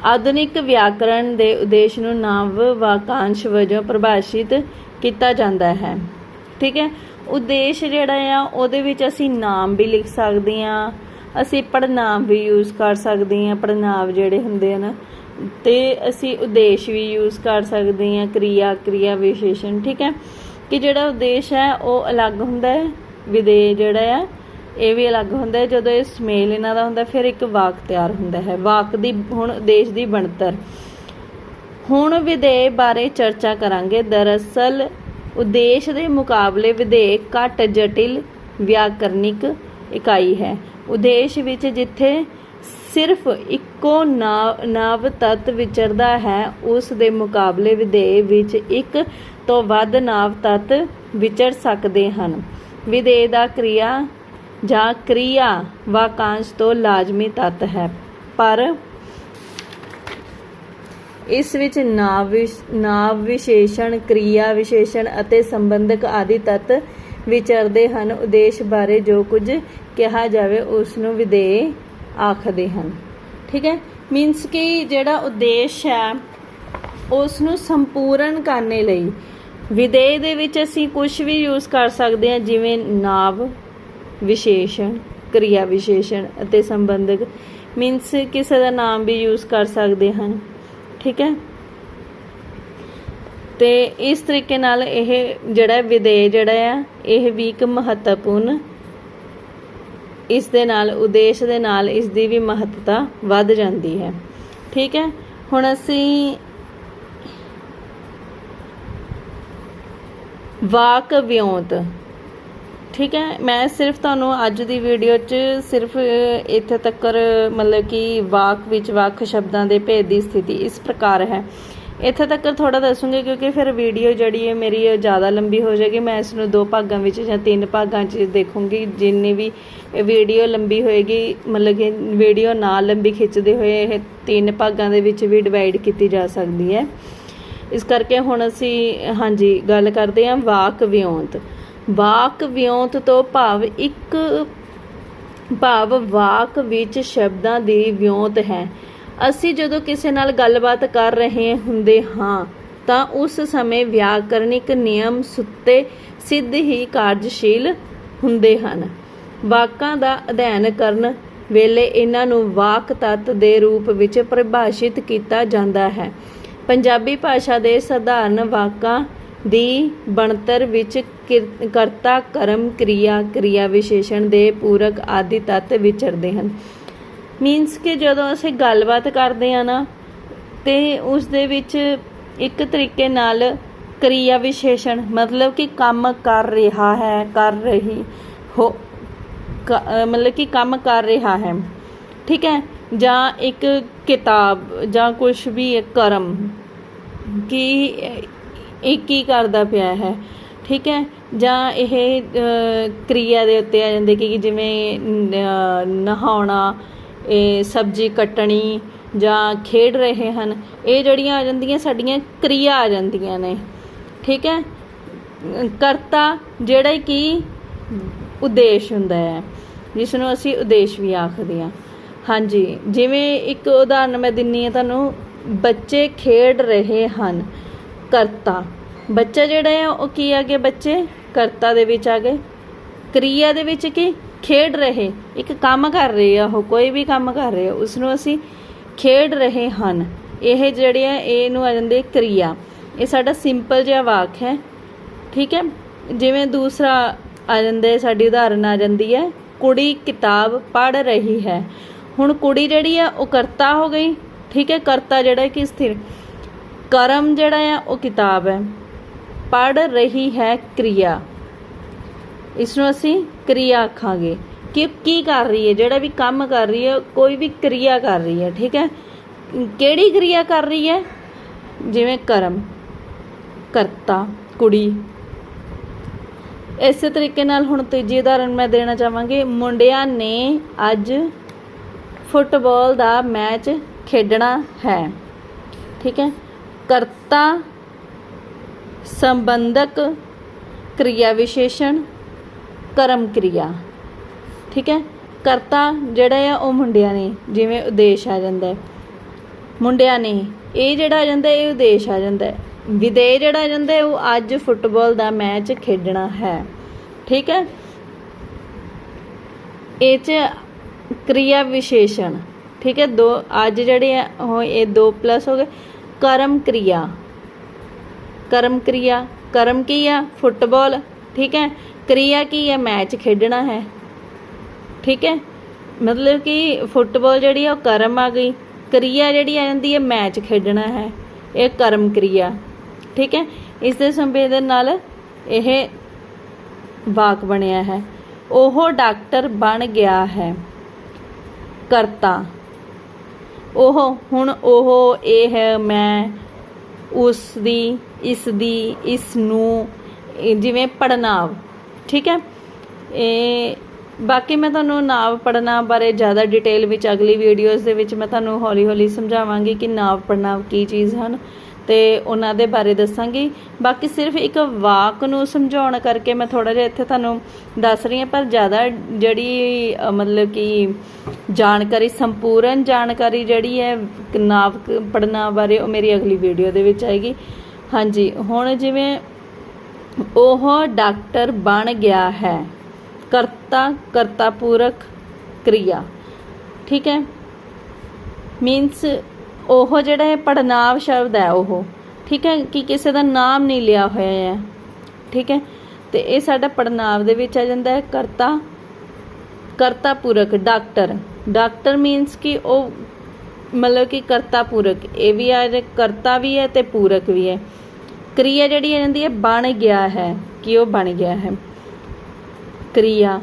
ਆਧੁਨਿਕ ਵਿਆਕਰਣ ਦੇ ਉਦੇਸ਼ ਨੂੰ ਨਵ ਵਾਕਾਂਸ਼ ਵਜੋਂ ਪਰਿਭਾਸ਼ਿਤ ਕੀਤਾ ਜਾਂਦਾ ਹੈ। ਠੀਕ ਹੈ? ਉਦੇਸ਼ ਜਿਹੜਾ ਆ, ਉਹਦੇ ਵਿੱਚ ਅਸੀਂ ਨਾਮ ਵੀ ਲਿਖ ਸਕਦੇ ਆ ਅਸੀਂ ਪੜਨਾਮ ਵੀ ਯੂਜ਼ ਕਰ ਸਕਦੇ ਆ ਪੜਨਾਮ ਜਿਹੜੇ ਹੁੰਦੇ ਹਨ। ਤੇ ਅਸੀਂ ਉਦੇਸ਼ ਵੀ ਯੂਜ਼ ਕਰ ਸਕਦੇ ਆ ਕਿਰਿਆ ਕਿਰਿਆ ਵਿਸ਼ੇਸ਼ਣ, ਠੀਕ ਹੈ? ਕਿ ਜਿਹੜਾ ਉਦੇਸ਼ ਹੈ, ਉਹ ਅਲੱਗ ਹੁੰਦਾ ਹੈ। ਵਿਦੇ ਜਿਹੜਾ ਆ, ਇਹ ਵੀ ਅਲੱਗ ਹੁੰਦਾ ਹੈ। ਜਦੋਂ ਇਹ ਸਮੇਲ ਇਹਨਾਂ ਦਾ ਹੁੰਦਾ, ਫਿਰ ਇੱਕ ਵਾਕ ਤਿਆਰ ਹੁੰਦਾ ਹੈ। ਵਾਕ ਦੀ ਹੁਣ ਉਦੇਸ਼ ਦੀ ਬਣਤਰ। ਹੁਣ ਵਿਧੇਯ ਬਾਰੇ ਚਰਚਾ ਕਰਾਂਗੇ। ਦਰਅਸਲ, ਉਦੇਸ਼ ਦੇ ਮੁਕਾਬਲੇ ਵਿਧੇਯ ਘੱਟ ਜਟਿਲ, ਵਿਆਕਰਨਿਕ ਇਕਾਈ ਹੈ। ਉਦੇਸ਼ ਵਿੱਚ ਜਿੱਥੇ ਸਿਰਫ ਇੱਕੋ ਨਾਵ ਨਾਵ ਤੱਤ ਵਿਚਰਦਾ ਹੈ, ਉਸ ਦੇ ਮੁਕਾਬਲੇ ਵਿਧੇਯ ਵਿੱਚ ਇੱਕ ਤੋਂ ਵੱਧ ਨਾਵ ਤੱਤ ਵਿਚਰ ਸਕਦੇ ਹਨ। ਵਿਦੇ ਦਾ ਕ੍ਰਿਆ ਜਾਂ ਕ੍ਰਿਆ ਵਾਕਾਂਸ਼ ਤੋਂ ਲਾਜ਼ਮੀ ਤੱਤ ਹੈ। ਪਰ ਇਸ ਵਿੱਚ ਨਾਮ ਵਿਸ਼- ਵਿਸ਼ੇਸ਼ਣ, ਕ੍ਰਿਆ ਵਿਸ਼ੇਸ਼ਣ ਅਤੇ ਸੰਬੰਧਕ ਆਦਿ ਤੱਤ ਵਿਚਰਦੇ ਹਨ। ਉਦੇਸ਼ ਬਾਰੇ ਜੋ ਕੁਝ ਕਿਹਾ ਜਾਵੇ ਉਸ ਨੂੰ ਵਿਧੇਯ ਆਖਦੇ ਹਨ। ਠੀਕ ਹੈ? ਮੀਨਸ ਕਿ ਜਿਹੜਾ ਉਦੇਸ਼ ਹੈ ਉਸ ਨੂੰ ਸੰਪੂਰਨ ਕਰਨ ਲਈ ਵਿਧੇਯ ਦੇ ਵਿੱਚ ਅਸੀਂ ਕੁਝ ਵੀ ਯੂਜ਼ ਕਰ ਸਕਦੇ ਹਾਂ, ਜਿਵੇਂ ਨਾਵ ਵਿਸ਼ੇਸ਼ਣ, ਕ੍ਰਿਆ ਵਿਸ਼ੇਸ਼ਣ ਅਤੇ ਸੰਬੰਧਕ ਮੀਨਸ ਕਿਸੇ ਦਾ ਨਾਮ ਵੀ ਯੂਜ਼ ਕਰ ਸਕਦੇ ਹਨ, ਠੀਕ ਹੈ? ਤੇ ਇਸ ਤਰੀਕੇ ਨਾਲ ਇਹ ਜਿਹੜਾ ਵਿਧੇਯ ਜਿਹੜਾ ਆ, ਇਹ ਵੀ ਇੱਕ ਮਹੱਤਵਪੂਰਨ, ਇਸ ਦੇ ਨਾਲ, ਉਦੇਸ਼ ਦੇ ਨਾਲ ਇਸ ਦੀ ਵੀ ਮਹੱਤਤਾ ਵੱਧ ਜਾਂਦੀ ਹੈ, ਠੀਕ ਹੈ? ਹੁਣ ਅਸੀਂ ਵਾਕ ਵਿਉਂਤ। ਠੀਕ ਹੈ, ਮੈਂ ਸਿਰਫ ਤੁਹਾਨੂੰ ਅੱਜ ਦੀ ਵੀਡੀਓ 'ਚ ਸਿਰਫ ਇੱਥੇ ਤੱਕ ਮਤਲਬ ਕਿ ਵਾਕ ਵਿੱਚ ਵਾਕ ਸ਼ਬਦਾਂ ਦੇ ਭੇਦ ਦੀ ਸਥਿਤੀ ਇਸ ਪ੍ਰਕਾਰ ਹੈ। ਇੱਥੇ ਤੱਕ ਥੋੜਾ ਦੱਸੂਗੀ ਕਿਉਂਕਿ ਫਿਰ ਵੀਡੀਓ ਜਿਹੜੀ ਹੈ ਮੇਰੀ ਉਹ ਜ਼ਿਆਦਾ ਲੰਬੀ ਹੋ ਜਾਏਗੀ। ਮੈਂ ਇਸ ਨੂੰ ਦੋ ਭਾਗਾਂ ਵਿੱਚ ਜਾਂ ਤਿੰਨ ਭਾਗਾਂ 'ਚ ਦੇਖੂੰਗੀ। ਜਿੰਨੀ ਵੀ ਵੀਡੀਓ ਲੰਬੀ ਹੋਏਗੀ, ਮਤਲਬ ਕਿ ਵੀਡੀਓ ਨਾ ਲੰਬੀ ਖਿੱਚਦੇ ਹੋਏ ਇਹ ਤਿੰਨ ਭਾਗਾਂ ਦੇ ਵਿੱਚ ਵੀ ਡਿਵਾਈਡ ਕੀਤੀ ਜਾ ਸਕਦੀ ਹੈ। ਇਸ ਕਰਕੇ ਹੁਣ ਅਸੀਂ, ਹਾਂਜੀ, ਗੱਲ ਕਰਦੇ ਹਾਂ ਵਾਕ ਵਿਉਂਤ। ਵਾਕ ਵਿਉਂਤ ਤੋਂ ਭਾਵ ਇੱਕ, ਭਾਵ ਵਾਕ ਵਿੱਚ ਸ਼ਬਦਾਂ ਦੀ ਵਿਉਂਤ ਹੈ। ਅਸੀਂ ਜਦੋਂ ਕਿਸੇ ਨਾਲ ਗੱਲਬਾਤ ਕਰ ਰਹੇ ਹੁੰਦੇ ਹਾਂ, ਤਾਂ ਉਸ ਸਮੇਂ ਵਿਆਕਰਨਿਕ ਨਿਯਮ ਸੁੱਤੇ ਸਿੱਧ ਹੀ ਕਾਰਜਸ਼ੀਲ ਹੁੰਦੇ ਹਨ। ਵਾਕਾਂ ਦਾ ਅਧਿਐਨ ਕਰਨ ਵੇਲੇ ਇਹਨਾਂ ਨੂੰ ਵਾਕ ਤੱਤ ਦੇ ਰੂਪ ਵਿੱਚ ਪਰਿਭਾਸ਼ਿਤ ਕੀਤਾ ਜਾਂਦਾ ਹੈ। ਪੰਜਾਬੀ ਭਾਸ਼ਾ ਦੇ ਸਧਾਰਨ ਵਾਕਾਂ ਦੀ ਬਣਤਰ ਵਿੱਚ ਕਿਰ- ਕਰਤਾ ਕਰਮ ਕਿਰਿਆ ਕਿਰਿਆ ਵਿਸ਼ੇਸ਼ਣ ਦੇ ਪੂਰਕ ਆਦਿ ਤੱਤ ਵਿਚਰਦੇ ਹਨ। ਮੀਨਸ ਕਿ ਜਦੋਂ ਅਸੀਂ ਗੱਲਬਾਤ ਕਰਦੇ ਆ ਨਾ, ਤੇ ਉਸ ਦੇ ਵਿੱਚ ਇੱਕ ਤਰੀਕੇ ਨਾਲ ਕਿਰਿਆ ਵਿਸ਼ੇਸ਼ਣ, ਮਤਲਬ ਕਿ ਕੰਮ ਕਰ ਰਿਹਾ ਹੈ, ਕਰ ਰਹੀ ਹੋ ਮਤਲਬ ਕਿ ਕੰਮ ਕਰ ਰਿਹਾ ਹੈ। ਠੀਕ ਹੈ? ਜਾਂ ਇੱਕ ਕਿਤਾਬ ਜਾਂ ਕੁਝ ਵੀ ਇੱਕ ਕਰਮ ਕਿ ਇਹ ਕੀ ਕਰਦਾ ਪਿਆ ਹੈ? ਠੀਕ ਹੈ? ਜਾਂ ਇਹ ਅਹ, ਕਿਰਿਆ ਦੇ ਉੱਤੇ ਆ ਜਾਂਦੇ ਕਿ ਜਿਵੇਂ ਨਹਾਉਣਾ ਇਹ ਸਬਜ਼ੀ ਕੱਟਣੀ ਜਾਂ ਖੇਡ ਰਹੇ ਹਨ ਇਹ ਜਿਹੜੀਆਂ ਆ ਜਾਂਦੀਆਂ ਸਾਡੀਆਂ ਕਿਰਿਆ ਆ ਜਾਂਦੀਆਂ ਨੇ। ਠੀਕ ਹੈ? ਕਰਤਾ ਜਿਹੜਾ ਕਿ ਉਦੇਸ਼ ਹੁੰਦਾ ਹੈ ਜਿਸ ਨੂੰ ਅਸੀਂ ਉਦੇਸ਼ ਵੀ ਆਖਦੇ ਹਾਂ। ਹਾਂਜੀ, ਜਿਵੇਂ ਇੱਕ ਉਦਾਹਰਨ ਮੈਂ ਦਿੰਨੀ ਹਾਂ ਤੁਹਾਨੂੰ, ਬੱਚੇ ਖੇਡ ਰਹੇ ਹਨ, ਕਰਤਾ। ਬੱਚਾ ਜਿਹੜਾ ਆ, ਉਹ ਕੀ ਆ ਗਿਆ ਬੱਚੇ? ਕਰਤਾ ਦੇ ਵਿੱਚ ਆ ਗਏ। ਕਿਰਿਆ ਦੇ ਵਿੱਚ ਕੀ? ਖੇਡ ਰਹੇ। ਇੱਕ ਕੰਮ ਕਰ ਰਹੇ ਆ ਉਹ, ਕੋਈ ਵੀ ਕੰਮ ਕਰ ਰਹੇ ਆ ਉਸ ਨੂੰ ਅਸੀਂ ਖੇਡ ਰਹੇ ਹਨ। ਇਹ ਜਿਹੜੇ ਆ, ਇਹਨੂੰ ਆ ਜਾਂਦੇ ਕਿਰਿਆ। ਇਹ ਸਾਡਾ ਸਿੰਪਲ ਜਿਹਾ ਵਾਕ ਹੈ। ਠੀਕ ਹੈ? ਜਿਵੇਂ ਦੂਸਰਾ ਆ ਜਾਂਦਾ, ਸਾਡੀ ਉਦਾਹਰਨ ਆ ਜਾਂਦੀ ਹੈ, ਕੁੜੀ ਕਿਤਾਬ ਪੜ੍ਹ ਰਹੀ ਹੈ। ਹੁਣ ਕੁੜੀ ਜਿਹੜੀ ਆ, ਉਹ ਕਰਤਾ ਹੋ ਗਈ, ਠੀਕ ਹੈ, ਕਰਤਾ ਜਿਹੜਾ ਕਿ ਸਥਿਰ। ਕਰਮ ਜਿਹੜਾ ਆ, ਉਹ ਕਿਤਾਬ ਹੈ। ਪੜ੍ਹ ਰਹੀ ਹੈ ਕਿਰਿਆ। ਇਸ ਨੂੰ ਅਸੀਂ ਕਿਰਿਆ ਆਖਾਂਗੇ। ਕਿ ਕੀ ਕਰ ਰਹੀ ਹੈ? ਜਿਹੜਾ ਵੀ ਕੰਮ ਕਰ ਰਹੀ ਹੈ ਕੋਈ ਵੀ ਕਿਰਿਆ ਕਰ ਰਹੀ ਹੈ, ਠੀਕ ਹੈ? ਕਿਹੜੀ ਕਿਰਿਆ ਕਰ ਰਹੀ ਹੈ? ਜਿਵੇਂ ਕਰਮ। ਕਰਤਾ ਕੁੜੀ। ਇਸੇ ਤਰੀਕੇ ਨਾਲ ਹੁਣ ਤੀਜੀ ਉਦਾਹਰਨ ਮੈਂ ਦੇਣਾ ਚਾਹਾਂਗੀ। ਮੁੰਡਿਆਂ ਨੇ ਅੱਜ ਫੁੱਟਬਾਲ ਦਾ ਮੈਚ ਖੇਡਣਾ ਹੈ। ਠੀਕ ਹੈ? ਕਰਤਾ ਸੰਬੰਧਕ ਕਿਰਿਆ ਵਿਸ਼ੇਸ਼ਣ, ਕਰਮ ਕਿਰਿਆ। ਠੀਕ ਹੈ? ਕਰਤਾ ਜਿਹੜਾ ਆ ਉਹ ਮੁੰਡਿਆਂ ਨੇ, ਜਿਵੇਂ ਉਦੇਸ਼ ਆ ਜਾਂਦਾ ਹੈ। ਮੁੰਡਿਆਂ ਨੇ, ਇਹ ਜਿਹੜਾ ਆ ਜਾਂਦਾ, ਇਹ ਉਦੇਸ਼ ਆ ਜਾਂਦਾ ਹੈ। ਵਿਦੇਸ਼ ਜਿਹੜਾ ਆ ਜਾਂਦਾ, ਉਹ ਅੱਜ ਫੁੱਟਬਾਲ ਦਾ ਮੈਚ ਖੇਡਣਾ ਹੈ। ਠੀਕ ਹੈ? ਇਹ ਚ ਕਿਰਿਆ ਵਿਸ਼ੇਸ਼ਣ। ਠੀਕ ਹੈ, ਦੋ, ਅੱਜ ਜਿਹੜੇ ਆ, ਉਹ ਇਹ ਦੋ ਪਲੱਸ ਹੋ ਗਏ। ਕਰਮ ਕਿਰਿਆ। ਕਰਮ ਕਿਰਿਆ। ਕਰਮ ਕੀ ਆ? ਫੁੱਟਬਾਲ। ਠੀਕ ਹੈ, ਕਿਰਿਆ ਕੀ ਹੈ? ਮੈਚ ਖੇਡਣਾ ਹੈ। ਠੀਕ ਹੈ, ਮਤਲਬ ਕਿ ਫੁੱਟਬਾਲ ਜਿਹੜੀ ਆ, ਉਹ ਕਰਮ ਆ ਗਈ। ਕਿਰਿਆ ਜਿਹੜੀ ਆ ਜਾਂਦੀ ਹੈ, ਮੈਚ ਖੇਡਣਾ ਹੈ। ਇਹ ਕਰਮ ਕਿਰਿਆ। ਠੀਕ ਹੈ, ਇਸ ਦੇ ਸੰਬੰਧ ਨਾਲ ਇਹ ਵਾਕ ਬਣਿਆ ਹੈ। ਉਹ ਡਾਕਟਰ ਬਣ ਗਿਆ ਹੈ। ਕਰਤਾ। ਉਹ ਹੁਣ ਉਹ ਇਹ ਹੈ, ਮੈਂ ਉਸ ਦੀ ਇਸ ਦੀ ਇਸ ਨੂੰ ਜਿਵੇਂ ਪੜਨਾਵ ਠੀਕ ਹੈ? ਇਹ ਬਾਕੀ ਮੈਂ ਤੁਹਾਨੂੰ ਨਾਵ ਪੜਨਾਵ ਬਾਰੇ ਜ਼ਿਆਦਾ ਡਿਟੇਲ ਵਿੱਚ ਅਗਲੀ ਵੀਡੀਓਜ਼ ਦੇ ਵਿੱਚ ਮੈਂ ਤੁਹਾਨੂੰ ਹੌਲੀ ਹੌਲੀ ਸਮਝਾਵਾਂਗੀ ਕਿ ਨਾਵ ਪੜਨਾਵ ਕੀ ਚੀਜ਼ ਹਨ। ਤੇ ਉਹਨਾਂ ਦੇ ਬਾਰੇ ਦੱਸਾਂਗੀ। ਬਾਕੀ ਸਿਰਫ ਇੱਕ ਵਾਕ ਨੂੰ ਸਮਝਾਉਣ ਕਰਕੇ ਮੈਂ ਥੋੜਾ ਜਿਹਾ ਇੱਥੇ ਤੁਹਾਨੂੰ ਦੱਸ ਰਹੀ ਹਾਂ, ਪਰ ਜ਼ਿਆਦਾ ਜਿਹੜੀ ਮਤਲਬ ਕਿ ਜਾਣਕਾਰੀ, ਸੰਪੂਰਨ ਜਾਣਕਾਰੀ ਜਿਹੜੀ ਹੈ ਨਾਵ ਪੜਨਾ ਬਾਰੇ ਉਹ ਮੇਰੀ ਅਗਲੀ ਵੀਡੀਓ ਦੇ ਵਿੱਚ ਆਏਗੀ। ਹਾਂਜੀ, ਹੁਣ ਜਿਵੇਂ ਉਹ ਡਾਕਟਰ ਬਣ ਗਿਆ ਹੈ। ਕਰਤਾ ਕਰਤਾ ਪੂਰਕ ਕਿਰਿਆ। ਠੀਕ ਹੈ? ਮੀਨਸ ਉਹ ਜਿਹੜਾ ਹੈ ਪੜਨਾਵ ਸ਼ਬਦ ਹੈ ਉਹ, ਠੀਕ ਹੈ, ਕਿ ਕਿਸੇ ਦਾ ਨਾਮ ਨਹੀਂ ਲਿਆ ਹੋਇਆ ਹੈ। ਠੀਕ ਹੈ, ਤੇ ਇਹ ਸਾਡਾ ਪੜਨਾਵ ਦੇ ਵਿੱਚ ਆ ਜਾਂਦਾ ਹੈ, ਕਰਤਾ ਕਰਤਾ ਪੂਰਕ, ਡਾਕਟਰ। ਡਾਕਟਰ ਮੀਨਸ ਕਿ ਉਹ, ਮਤਲਬ ਕਿ ਕਰਤਾ ਪੂਰਕ, ਇਹ ਵੀ ਆ ਕਰਤਾ ਵੀ ਹੈ ਤੇ ਪੂਰਕ ਵੀ ਹੈ। ਕਿਰਿਆ ਜਿਹੜੀ ਆ ਜਾਂਦੀ ਹੈ, ਬਣ ਗਿਆ ਹੈ, ਕਿ ਉਹ ਬਣ ਗਿਆ ਹੈ। ਕ੍ਰਿਆ,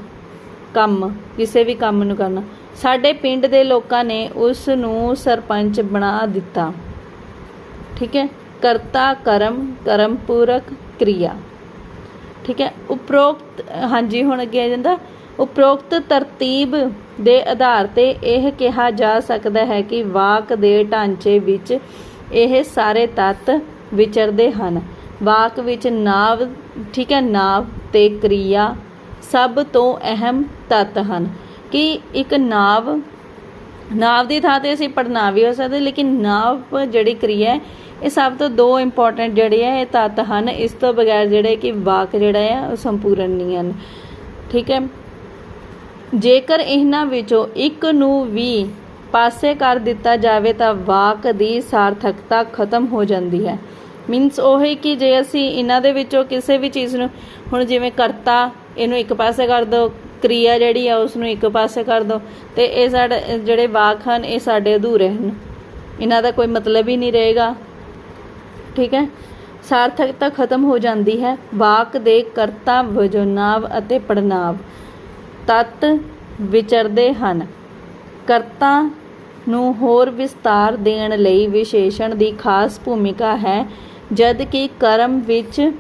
ਕੰਮ, ਕਿਸੇ ਵੀ ਕੰਮ ਨੂੰ ਕਰਨਾ। ਸਾਡੇ ਪਿੰਡ ਦੇ ਲੋਕਾਂ ਨੇ ਉਸ ਨੂੰ ਸਰਪੰਚ ਬਣਾ ਦਿੱਤਾ। ਠੀਕ ਹੈ? ਕਰਤਾ ਕਰਮ ਕਰਮ ਪੂਰਕ ਕਿਰਿਆ। ਠੀਕ ਹੈ? ਉਪਰੋਕਤ, ਹਾਂਜੀ, ਹੁਣ ਅੱਗੇ ਆ ਜਾਂਦਾ। ਉਪਰੋਕਤ ਤਰਤੀਬ ਦੇ ਆਧਾਰ ਤੇ ਇਹ ਕਿਹਾ ਜਾ ਸਕਦਾ ਹੈ ਕਿ ਵਾਕ ਦੇ ਢਾਂਚੇ ਵਿੱਚ ਇਹ ਸਾਰੇ ਤੱਤ ਵਿਚਰਦੇ ਹਨ। ਵਾਕ ਵਿੱਚ ਨਾਵ, ਠੀਕ ਹੈ? ਨਾਵ ਤੇ ਕਿਰਿਆ ਸਭ ਤੋਂ ਅਹਿਮ ਤੱਤ ਹਨ। ਕਿ ਇੱਕ ਨਾਵ ਨਾਵ ਦੀ ਥਾਂ ਤੇ ਅਸੀਂ ਪੜਨਾਵ ਵੀ ਹੋ ਸਕਦੇ, ਲੇਕਿਨ ਨਾਵ ਜਿਹੜੀ ਕਿਰਿਆ ਇਹ ਸਭ ਤੋਂ ਦੋ ਇੰਪੋਰਟੈਂਟ ਜਿਹੜੇ ਆ, ਇਹ ਤੱਤ ਹਨ। ਇਸ ਤੋਂ ਬਗੈਰ ਜਿਹੜੇ ਕਿ ਵਾਕ ਜਿਹੜਾ ਆ, ਉਹ ਸੰਪੂਰਨ ਨਹੀਂ ਹਨ। ਠੀਕ ਹੈ? ਜੇਕਰ ਇਹਨਾਂ ਵਿੱਚੋਂ ਇੱਕ ਨੂੰ ਵੀ ਪਾਸੇ ਕਰ ਦਿੱਤਾ ਜਾਵੇ, ਤਾਂ ਵਾਕ ਦੀ ਸਾਰਥਕਤਾ ਖਤਮ ਹੋ ਜਾਂਦੀ ਹੈ। ਮੀਨਸ ਉਹ ਹੈ ਕਿ ਜੇ ਅਸੀਂ ਇਹਨਾਂ ਦੇ ਵਿੱਚੋਂ ਕਿਸੇ ਵੀ ਚੀਜ਼ ਨੂੰ, ਹੁਣ ਜਿਵੇਂ ਕਰਤਾ, ਇਹਨੂੰ ਇੱਕ ਪਾਸੇ ਕਰ ਦਿਓ ਕਿਰਿਆ ਜਿਹੜੀ ਆ ਉਸ ਨੂੰ ਇੱਕ ਪਾਸੇ ਕਰ ਦਿਓ ਤੇ ਇਹ ਸਾਡੇ, ਜਿਹੜੇ ਵਾਕ ਹਨ, ਇਹ ਸਾਡੇ ਅਧੂਰੇ ਹਨ। ਇਹਨਾਂ ਦਾ ਕੋਈ ਮਤਲਬ ਹੀ ਨਹੀਂ ਰਹੇਗਾ। ਠੀਕ ਹੈ? ਸਾਰਥਕਤਾ ਖਤਮ ਹੋ ਜਾਂਦੀ ਹੈ। ਵਾਕ ਦੇ ਕਰਤਾ ਵਜੋਂ ਅਤੇ ਪੜਨਾਵ ਤੱਤ ਵਿਚਰਦੇ ਹਨ। ਕਰਤਾ ਨੂੰ ਹੋਰ ਵਿਸਤਾਰ ਦੇਣ ਲਈ ਵਿਸ਼ੇਸ਼ਣ ਦੀ ਖਾਸ ਭੂਮਿਕਾ ਹੈ ਜਦ ਕਿ ਕਰਮ ਵਿੱਚ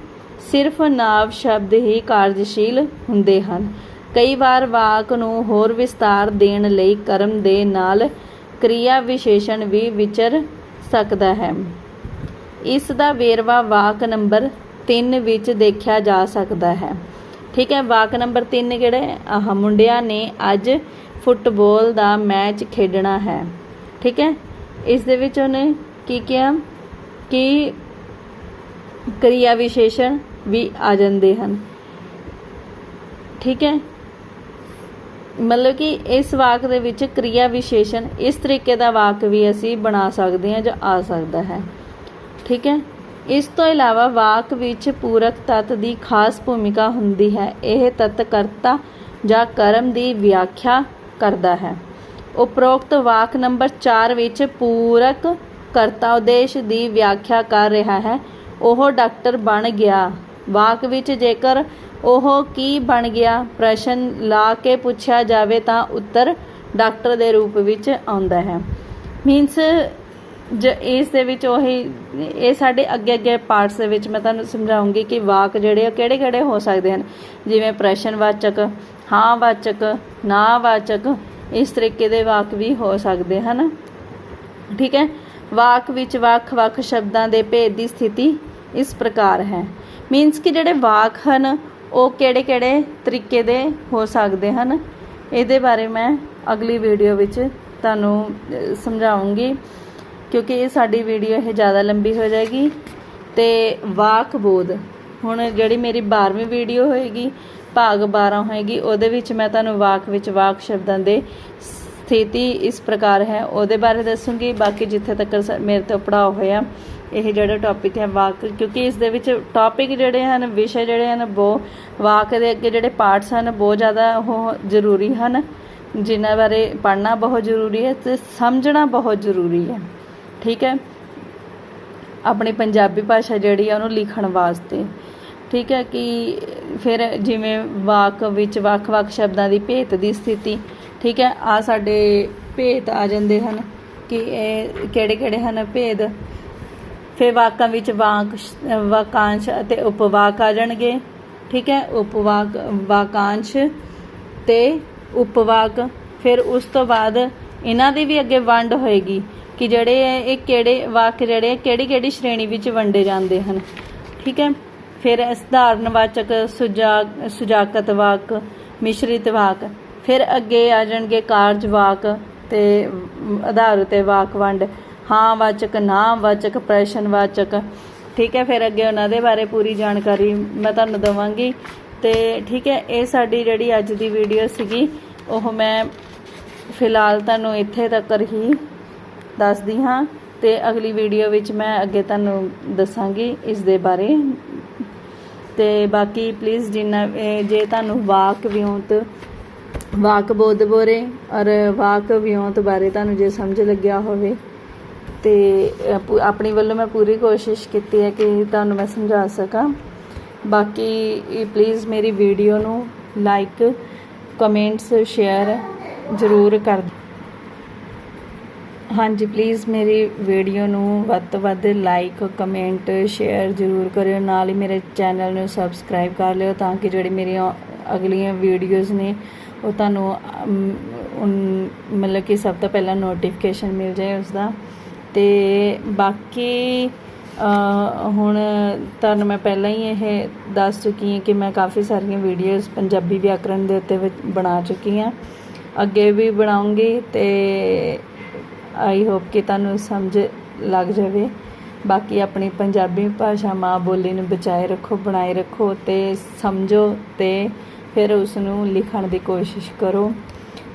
ਸਿਰਫ ਨਾਵ ਸ਼ਬਦ ਹੀ ਕਾਰਜਸ਼ੀਲ ਹੁੰਦੇ ਹਨ। ਕਈ ਵਾਰ ਵਾਕ ਨੂੰ ਹੋਰ ਵਿਸਤਾਰ ਦੇਣ ਲਈ ਕਰਮ ਦੇ ਨਾਲ ਕ੍ਰਿਆ ਵਿਸ਼ੇਸ਼ਣ ਵੀ ਵਿਚਰ ਸਕਦਾ ਹੈ। ਇਸ ਦਾ ਵੇਰਵਾ ਵਾਕ ਨੰਬਰ 3 ਵਿੱਚ ਦੇਖਿਆ ਜਾ ਸਕਦਾ ਹੈ। ਠੀਕ ਹੈ, ਵਾਕ ਨੰਬਰ 3 ਕਿਹੜੇ ਆਹ ਮੁੰਡਿਆਂ ਨੇ ਅੱਜ ਫੁੱਟਬਾਲ ਦਾ ਮੈਚ ਖੇਡਣਾ ਹੈ। ਠੀਕ ਹੈ, ਇਸ ਦੇ ਵਿੱਚ ਉਹਨੇ ਕੀ ਕਿਹਾ? ਕਿ ਕ੍ਰਿਆ ਵਿਸ਼ੇਸ਼ਣ ਵੀ ਆ ਜਾਂਦੇ ਹਨ। ਠੀਕ ਹੈ ਮਤਲਬ ਕਿ ਇਸ ਵਾਕ ਦੇ ਵਿੱਚ ਕਿਰਿਆ ਵਿਸ਼ੇਸ਼ਣ ਇਸ ਤਰੀਕੇ ਦਾ ਵਾਕ ਵੀ ਅਸੀਂ ਬਣਾ ਸਕਦੇ ਹਾਂ ਜਾਂ ਆ ਸਕਦਾ ਹੈ। ਠੀਕ ਹੈ? ਇਸ ਤੋਂ ਇਲਾਵਾ ਵਾਕ ਵਿੱਚ ਪੂਰਕ ਤੱਤ ਦੀ ਖਾਸ ਭੂਮਿਕਾ ਹੁੰਦੀ ਹੈ। ਇਹ ਤੱਤ ਕਰਤਾ ਜਾਂ ਕਰਮ ਦੀ ਵਿਆਖਿਆ ਕਰਦਾ ਹੈ। ਉਪਰੋਕਤ ਵਾਕ ਨੰਬਰ 4 ਵਿੱਚ ਪੂਰਕ ਕਰਤਾ ਉਦੇਸ਼ ਦੀ ਵਿਆਖਿਆ ਕਰ ਰਿਹਾ ਹੈ। ਉਹ ਡਾਕਟਰ ਬਣ ਗਿਆ। ਵਾਕ ਵਿੱਚ ਜੇਕਰ ਉਹ ਕੀ ਬਣ ਗਿਆ? ਪ੍ਰਸ਼ਨ ਲਾ ਕੇ ਪੁੱਛਿਆ ਜਾਵੇ ਤਾਂ ਉੱਤਰ ਡਾਕਟਰ ਦੇ ਰੂਪ ਵਿੱਚ ਆਉਂਦਾ ਹੈ। ਮੀਨਸ ਜ ਇਸ ਦੇ ਵਿੱਚ ਉਹੀ, ਇਹ ਸਾਡੇ ਅੱਗੇ ਅੱਗੇ ਪਾਰਟਸ ਦੇ ਵਿੱਚ ਮੈਂ ਤੁਹਾਨੂੰ ਸਮਝਾਉਂਗੀ ਕਿ ਵਾਕ ਜਿਹੜੇ ਆ ਕਿਹੜੇ ਕਿਹੜੇ ਹੋ ਸਕਦੇ ਹਨ? ਜਿਵੇਂ ਪ੍ਰਸ਼ਨ ਵਾਚਕ ਹਾਂ ਵਾਚਕ ਨਾ ਵਾਚਕ ਇਸ ਤਰੀਕੇ ਦੇ ਵਾਕ ਵੀ ਹੋ ਸਕਦੇ ਹਨ। ਠੀਕ ਹੈ? ਵਾਕ ਵਿੱਚ ਵੱਖ-ਵੱਖ ਸ਼ਬਦਾਂ ਦੇ ਭੇਦ ਦੀ ਸਥਿਤੀ ਇਸ ਪ੍ਰਕਾਰ ਹੈ। ਮੀਨਸ ਕਿ ਜਿਹੜੇ ਵਾਕ ਹਨ ਉਹ ਕਿਹੜੇ-ਕਿਹੜੇ ਤਰੀਕੇ ਦੇ ਹੋ ਸਕਦੇ ਹਨ ਇਹਦੇ ਬਾਰੇ ਮੈਂ ਅਗਲੀ ਵੀਡੀਓ ਵਿੱਚ ਤੁਹਾਨੂੰ ਅਹ, ਸਮਝਾਉਂਗੀ ਕਿਉਂਕਿ ਇਹ ਸਾਡੀ ਵੀਡੀਓ ਇਹ ਜ਼ਿਆਦਾ ਲੰਬੀ ਹੋ ਜਾਏਗੀ। ਤੇ ਵਾਕ ਬੋਧ ਹੁਣ ਜਿਹੜੀ ਮੇਰੀ 12ਵੀਂ ਵੀਡੀਓ ਹੋਏਗੀ ਭਾਗ 12 ਹੋਏਗੀ ਉਹਦੇ ਵਿੱਚ ਮੈਂ ਤੁਹਾਨੂੰ ਵਾਕ ਵਿੱਚ ਵਾਕ ਸ਼ਬਦਾਂ ਦੇ ਸਥਿਤੀ ਇਸ ਪ੍ਰਕਾਰ ਹੈ ਉਹਦੇ ਬਾਰੇ ਦੱਸੂੰਗੀ ਬਾਕੀ ਜਿੱਥੇ ਤੱਕ ਸ- ਮੇਰੇ ਤੋਂ ਪੜਾਅ ਹੋਇਆ ਇਹ ਜਿਹੜਾ ਟੌਪਿਕ ਹੈ ਵਾਕ, ਕਿਉਂਕਿ ਇਸ ਦੇ ਵਿੱਚ ਟੌਪਿਕ ਜਿਹੜੇ ਹਨ, ਵਿਸ਼ੇ ਜਿਹੜੇ ਹਨ ਬਹੁਤ ਵਾਕ ਦੇ ਅੱਗੇ ਜਿਹੜੇ ਪਾਰਟਸ ਹਨ, ਬਹੁਤ ਜ਼ਿਆਦਾ ਉਹ ਜ਼ਰੂਰੀ ਹਨ, ਜਿਨ੍ਹਾਂ ਬਾਰੇ ਪੜ੍ਹਨਾ ਬਹੁਤ ਜ਼ਰੂਰੀ ਹੈ ਤੇ ਸਮਝਣਾ ਬਹੁਤ ਜ਼ਰੂਰੀ ਹੈ। ਠੀਕ ਹੈ? ਆਪਣੀ ਪੰਜਾਬੀ ਭਾਸ਼ਾ ਜਿਹੜੀ ਆ, ਉਹਨੂੰ ਲਿਖਣ ਵਾਸਤੇ। ਠੀਕ ਹੈ ਕਿ ਫਿਰ ਜਿਵੇਂ ਵਾਕ ਵਿੱਚ ਵੱਖ-ਵੱਖ ਸ਼ਬਦਾਂ ਦੀ ਭੇਤ ਦੀ ਸਥਿਤੀ, ਠੀਕ ਹੈ? ਆ ਸਾਡੇ ਭੇਤ ਆ ਜਾਂਦੇ ਹਨ ਕਿ ਇਹ ਕਿਹੜੇ-ਕਿਹੜੇ ਹਨ ਭੇਦ? ਫਿਰ ਵਾਕਾਂ ਵਿੱਚ ਵਾਕ, ਵਾਕਾਂਸ਼ ਅਤੇ ਉਪਵਾਕ ਆ ਜਾਣਗੇ। ਠੀਕ ਹੈ? ਉਪਵਾਕ, ਵਾਕਾਂਸ਼ ਤੇ ਉਪਵਾਕ। ਫਿਰ ਉਸ ਤੋਂ ਬਾਅਦ ਇਹਨਾਂ ਦੀ ਵੀ ਅੱਗੇ ਵੰਡ ਹੋਏਗੀ ਕਿ ਜਿਹੜੇ ਹੈ ਇਹ ਕਿਹੜੇ ਵਾਕ ਜਿਹੜੇ ਕਿਹੜੀ ਕਿਹੜੀ ਸ਼੍ਰੇਣੀ ਵਿੱਚ ਵੰਡੇ ਜਾਂਦੇ ਹਨ। ਠੀਕ ਹੈ? ਫਿਰ ਸਧਾਰਨ ਵਾਚਕ ਸੁਜਾ, ਸੁਜਾਕਤ ਵਾਕ, ਮਿਸ਼ਰਿਤ ਵਾਕ। ਫਿਰ ਅੱਗੇ ਆ ਜਾਣਗੇ ਕਾਰਜ ਵਾਕ ਤੇ ਆਧਾਰ ਤੇ ਵਾਕ ਵੰਡ। ਹਾਂ ਵਾਚਕ ਨਾਮ ਵਾਚਕ, ਪ੍ਰਸ਼ਨ ਵਾਚਕ। ਠੀਕ ਹੈ, ਫਿਰ ਅੱਗੇ ਉਹਨਾਂ ਦੇ ਬਾਰੇ ਪੂਰੀ ਜਾਣਕਾਰੀ ਮੈਂ ਤੁਹਾਨੂੰ ਦਵਾਂਗੀ। ਤੇ ਠੀਕ ਹੈ, ਇਹ ਸਾਡੀ ਜਿਹੜੀ ਅੱਜ ਦੀ ਵੀਡੀਓ ਸੀਗੀ, ਉਹ ਮੈਂ ਫਿਲਹਾਲ ਤੁਹਾਨੂੰ ਇੱਥੇ ਤੱਕ ਹੀ ਦੱਸਦੀ ਹਾਂ ਤੇ ਅਗਲੀ ਵੀਡੀਓ ਵਿੱਚ ਮੈਂ ਅੱਗੇ ਤੁਹਾਨੂੰ ਦੱਸਾਂਗੀ ਇਸ ਦੇ ਬਾਰੇ। ਤੇ ਬਾਕੀ ਪਲੀਜ਼ ਜਿੰਨਾ, ਇਹ ਜੇ ਤੁਹਾਨੂੰ ਵਾਕ ਵਿਉਂਤ, ਵਾਕ ਬੋਧ ਬੋਰੇ ਔਰ ਵਾਕ ਵਿਉਂਤ ਬਾਰੇ ਤੁਹਾਨੂੰ ਜੇ ਸਮਝ ਲੱਗਿਆ ਹੋਵੇ ਤੇ ਆਪਣੀ ਵੱਲੋਂ ਮੈਂ ਪੂਰੀ ਕੋਸ਼ਿਸ਼ ਕੀਤੀ ਹੈ ਕਿ ਤੁਹਾਨੂੰ ਮੈਂ ਸਮਝਾ ਸਕਾਂ। ਬਾਕੀ ਪਲੀਜ਼ ਮੇਰੀ ਵੀਡੀਓ ਨੂੰ ਲਾਈਕ ਕਮੈਂਟਸ ਸ਼ੇਅਰ ਜ਼ਰੂਰ ਕਰ ਹਾਂਜੀ ਪਲੀਜ਼ ਮੇਰੀ ਵੀਡੀਓ ਨੂੰ ਵੱਧ ਤੋਂ ਵੱਧ ਲਾਈਕ ਕਮੈਂਟ ਸ਼ੇਅਰ ਜ਼ਰੂਰ ਕਰਿਓ। ਨਾਲ ਹੀ ਮੇਰੇ ਚੈਨਲ ਨੂੰ ਸਬਸਕ੍ਰਾਈਬ ਕਰ ਲਿਓ ਤਾਂ ਕਿ ਜਿਹੜੀ ਮੇਰੀਆਂ ਅਗਲੀਆਂ ਵੀਡੀਓਜ਼ ਨੇ, ਉਹ ਤੁਹਾਨੂੰ ਮਤਲਬ ਕਿ ਸਭ ਤੋਂ ਪਹਿਲਾਂ ਨੋਟੀਫਿਕੇਸ਼ਨ ਮਿਲ ਜਾਏ ਉਸ ਦਾ ਅਤੇ ਬਾਕੀ ਹੁਣ ਤੁਹਾਨੂੰ ਮੈਂ ਪਹਿਲਾਂ ਹੀ ਇਹ ਦੱਸ ਚੁੱਕੀ ਹਾਂ ਕਿ ਮੈਂ ਕਾਫੀ ਸਾਰੀਆਂ ਵੀਡੀਓਜ਼ ਪੰਜਾਬੀ ਵਿਆਕਰਨ ਦੇ ਉੱਤੇ ਵਿੱਚ ਬਣਾ ਚੁੱਕੀ ਹਾਂ। ਅੱਗੇ ਵੀ ਬਣਾਉਂਗੀ ਤੇ ਆਈ ਹੋਪ ਕਿ ਤੁਹਾਨੂੰ ਸਮਝ ਲੱਗ ਜਾਵੇ। ਬਾਕੀ ਆਪਣੀ ਪੰਜਾਬੀ ਭਾਸ਼ਾ ਮਾਂ ਬੋਲੀ ਨੂੰ ਬਚਾਏ ਰੱਖੋ, ਬਣਾਏ ਰੱਖੋ ਤੇ ਸਮਝੋ ਤੇ ਫਿਰ ਉਸ ਨੂੰ ਲਿਖਣ ਦੀ ਕੋਸ਼ਿਸ਼ ਕਰੋ।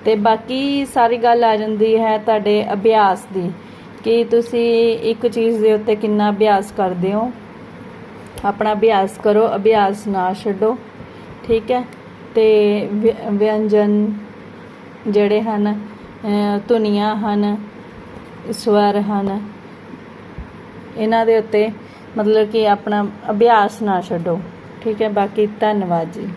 ਤੇ ਬਾਕੀ ਸਾਰੀ ਗੱਲ ਆ ਜਾਂਦੀ ਹੈ ਤੁਹਾਡੇ ਅਭਿਆਸ ਦੀ। ਕਿ ਤੁਸੀਂ ਇੱਕ ਚੀਜ਼ ਦੇ ਉੱਤੇ ਕਿੰਨਾ ਅਭਿਆਸ ਕਰਦੇ ਹੋ? ਆਪਣਾ ਅਭਿਆਸ ਕਰੋ, ਅਭਿਆਸ ਨਾ ਛੱਡੋ, ਠੀਕ ਹੈ? ਤੇ ਵਿਅੰਜਨ ਜਿਹੜੇ ਹਨ ਧੁਨੀਆਂ ਹਨ, ਸਵਰ ਹਨ, ਇਹਨਾਂ ਦੇ ਉੱਤੇ ਮਤਲਬ ਕਿ ਆਪਣਾ ਅਭਿਆਸ ਨਾ ਛੱਡੋ, ਠੀਕ ਹੈ? ਬਾਕੀ ਧੰਨਵਾਦ ਜੀ।